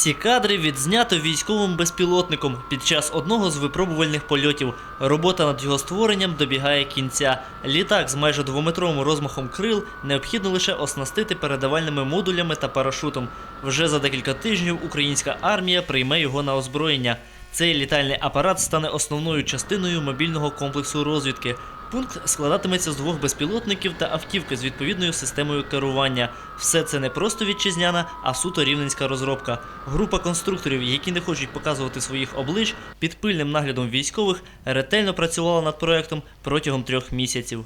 Ці кадри відзнято військовим безпілотником під час одного з випробувальних польотів. Робота над його створенням добігає кінця. Літак з майже двометровим розмахом крил необхідно лише оснастити передавальними модулями та парашутом. Вже за декілька тижнів українська армія прийме його на озброєння. Цей літальний апарат стане основною частиною мобільного комплексу розвідки. Пункт складатиметься з двох безпілотників та автівки з відповідною системою керування. Все це не просто вітчизняна, а суто рівненська розробка. Група конструкторів, які не хочуть показувати своїх облич, під пильним наглядом військових ретельно працювала над проектом протягом трьох місяців.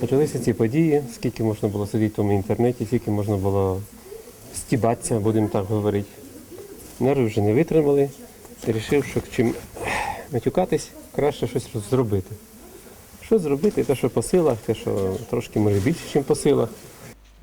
Почалися ці події, скільки можна було сидіти в тому інтернеті, скільки можна було стібатися, будемо так говорити. Нерви вже не витримали. Рішив, що чим матюкатись, краще щось зробити. Що зробити? Те, що по силах, те, що трошки може більше, ніж по силах.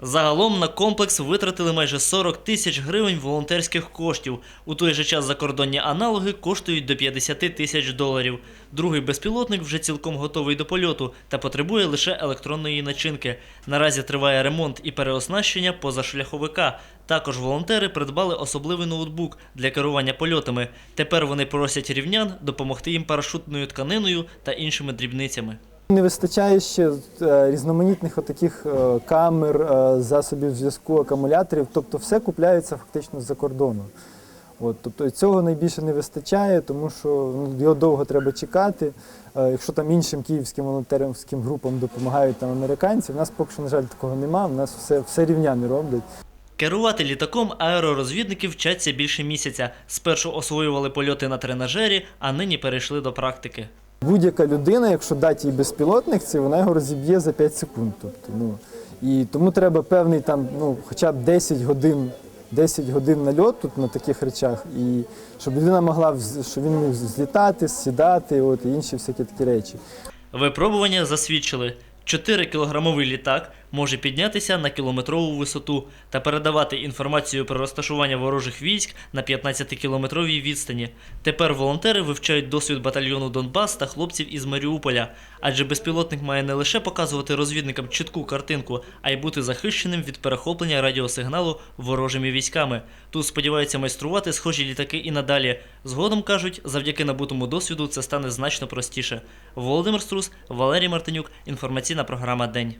Загалом на комплекс витратили майже 40 тисяч гривень волонтерських коштів. У той же час закордонні аналоги коштують до 50 тисяч доларів. Другий безпілотник вже цілком готовий до польоту та потребує лише електронної начинки. Наразі триває ремонт і переоснащення позашляховика. Також волонтери придбали особливий ноутбук для керування польотами. Тепер вони просять рівнян допомогти їм парашутною тканиною та іншими дрібницями. Не вистачає ще е, різноманітних отаких е, камер, е, засобів зв'язку, акумуляторів. Тобто все купляється фактично з-за кордону. От, тобто цього найбільше не вистачає, тому що ну, його довго треба чекати. Якщо там іншим київським волонтерським групам допомагають там американці, в нас поки що, на жаль, такого немає. У нас все, все рівняни роблять. Керувати літаком аеророзвідники вчаться більше місяця. Спершу освоювали польоти на тренажері, а нині перейшли до практики. Будь-яка людина, якщо дати їй безпілотник, це вона його розіб'є за 5 секунд. Тобто, ну, і тому треба певний там, ну, хоча б 10 годин, 10 годин нальоту на таких речах, і щоб людина могла щоб він міг злітати, сідати, от, і інші всякі такі речі. Випробування засвідчили. 4-кілограмовий літак може піднятися на кілометрову висоту та передавати інформацію про розташування ворожих військ на 15-кілометровій відстані. Тепер волонтери вивчають досвід батальйону Донбас та хлопців із Маріуполя, адже безпілотник має не лише показувати розвідникам чітку картинку, а й бути захищеним від перехоплення радіосигналу ворожими військами. Тут сподіваються майструвати схожі літаки і надалі. Згодом кажуть, завдяки набутому досвіду це стане значно простіше. Володимир Струс, Валерій Мартинюк, інформаційна програма День.